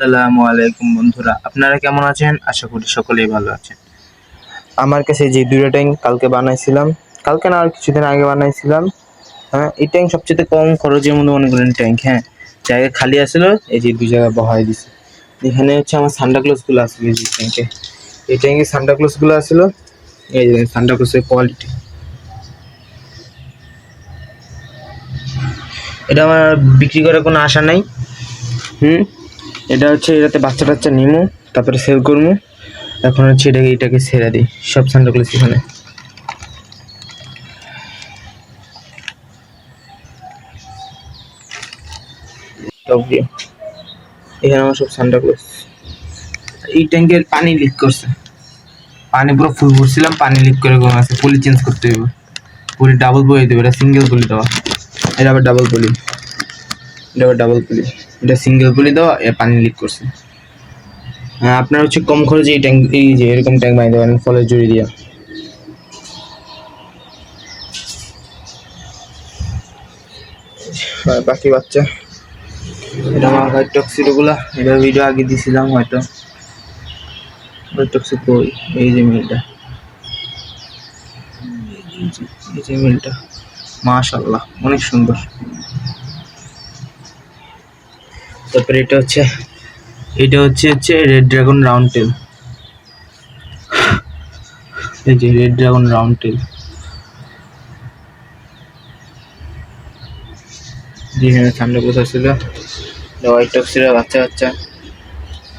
আসসালামু আলাইকুম বন্ধুরা, আপনারা কেমন আছেন? আশা করি সকলেই ভালো আছেন। আমার কাছে যে দুটো ট্যাঙ্ক কালকে বানাইছিলাম, কালকে না, আর কিছুদিন আগে বানাইছিলাম। হ্যাঁ এই ট্যাঙ্ক সবচেয়ে কম খরচের মধ্যে মনে করেন ট্যাঙ্ক হ্যাঁ। জায়গা খালি আছিল, এই যে দুই জায়গা বহাই দিছে। এখানে হচ্ছে আমার সান্টা গুলো আছে, এই ট্যাঙ্কে। এই ট্যাঙ্কে সান্টা গুলো আছিল, এই যে সান্টা কোয়ালিটি এটা আমার বিক্রি করার কোনো আশা নাই। হুম? এটা হচ্ছে এটাতে বাচ্চা টাচ্চা নিমু, তারপরে সেল করব এখন হচ্ছে এটাকে এটাকে সেরা দিই, সব সান্টা ক্লজ এখানে এখানে আমার সব সান্টা এই ট্যাঙ্কের পানি লিক করছে। পানি পুরো ফুল ভরছিলাম, পানি লিক করে কমে আছে পুলি চেঞ্জ করতে হবে পুলি ডাবল বই দেবে, এটা সিঙ্গেল পুলি দেওয়া। এটা আবার ডাবল পুলি এটা আবার ডাবল পুলি এটা সিঙ্গেল পুলি দেওয়া পানি লিক করছে। হ্যাঁ আপনার হচ্ছে কম খরচে এই ট্যাঙ্ক এই যে এরকম ট্যাঙ্ক বানিয়ে দেবেন, ফলের জড়ি দিয়া। বাকি বাচ্চা। এটা আমার হোয়াইট টক্সিডোগুলা এটা ভিডিও আগে দিয়েছিলাম হয়তো। হোয়াইট টক্সিড কই এই যে মিলটা। এই যে মিলটা। মাশাল্লাহ অনেক সুন্দর। তারপরে এটা হচ্ছে এটা হচ্ছে হচ্ছে রেড ড্রাগন রাউন্ড টেল এই যে রেড ড্রাগন রাউন্ড টেল যেখানে ঠান্ডা কোথা ছিল হোয়াইট টক্সিরা বাচ্চা বাচ্চা।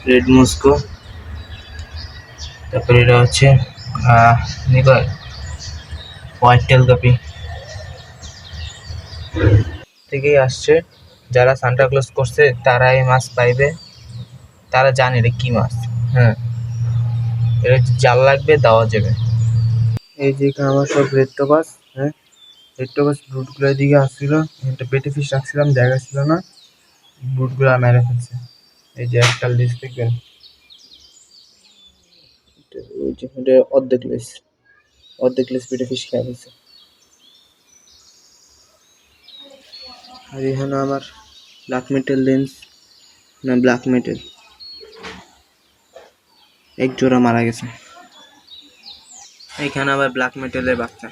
রেড মস্কো তারপরে এটা হচ্ছে হোয়াইট টেল কপি থেকেই আসছে যারা সান্টা ক্লজ করছে তারা এই মাছ পাইবে। তারা জানে এটা কি মাছ। হ্যাঁ। এটা জাল লাগবে দেওয়া যাবে। এই যে এখানে আমার সব রেড টোপাস হ্যাঁ? রেড টোপাস ব্রুটগুলোর দিকে আসছিল। একটা পেটে ফিশ রাখছিলাম জায়গা ছিল না। ব্রুটগুলো মেরে ফেলছে। এই যে একটা লিস্ট দেখবেন ওই যে এটা অর্ধেক লেস অর্ধেক লেস পেটে ফিশ খেয়ে আর এখানে আমার ব্ল্যাক মেটেল লেন্স না ব্ল্যাক মেটেল এক জোড়া মারা গেছে। এখানে আবার ব্ল্যাক মেটেলের বাচ্চা।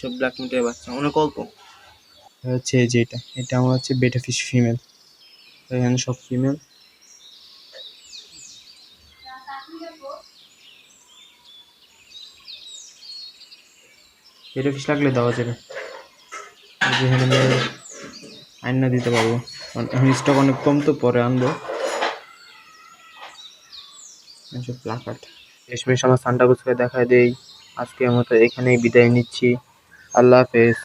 সব ব্ল্যাক মেটেলের বাচ্চা। অনেক অল্প। হচ্ছে এই যে এটা। এটা আমার হচ্ছে বেটা ফিশ ফিমেল এখানে সব ফিমেল বেটা ফিশ লাগলে দেওয়া যাবে। এই যে এখানে আইনা দিতে পারব। এখন স্টক অনেক কম তো, পরে আনব। বেশ আমার সান্টা করে দেখা দেই। আজকে মতো এখানেই বিদায় নিচ্ছি। আল্লাহ হাফেজ।